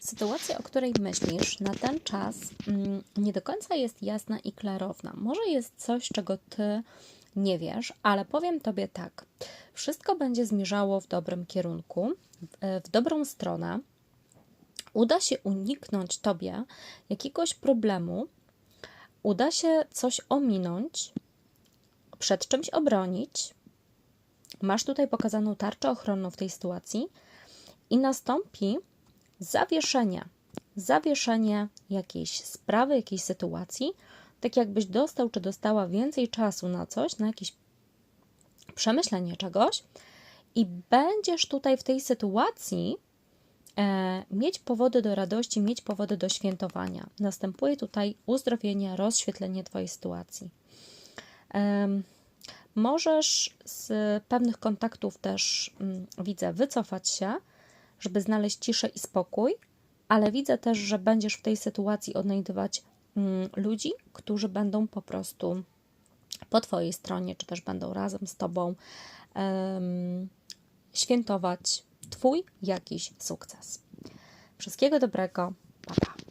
Sytuacja, o której myślisz na ten czas, mm, nie do końca jest jasna i klarowna. Może jest coś, czego ty nie wiesz, ale powiem tobie tak. Wszystko będzie zmierzało w dobrym kierunku, w, w dobrą stronę. Uda się uniknąć tobie jakiegoś problemu, uda się coś ominąć, przed czymś obronić. Masz tutaj pokazaną tarczę ochronną w tej sytuacji i nastąpi zawieszenie. Zawieszenie jakiejś sprawy, jakiejś sytuacji, tak jakbyś dostał czy dostała więcej czasu na coś, na jakieś przemyślenie czegoś i będziesz tutaj w tej sytuacji e, mieć powody do radości, mieć powody do świętowania. Następuje tutaj uzdrowienie, rozświetlenie Twojej sytuacji. Em, Możesz z pewnych kontaktów też mm, widzę wycofać się, żeby znaleźć ciszę i spokój, ale widzę też, że będziesz w tej sytuacji odnajdywać mm, ludzi, którzy będą po prostu po Twojej stronie, czy też będą razem z Tobą em, świętować Twój jakiś sukces. Wszystkiego dobrego.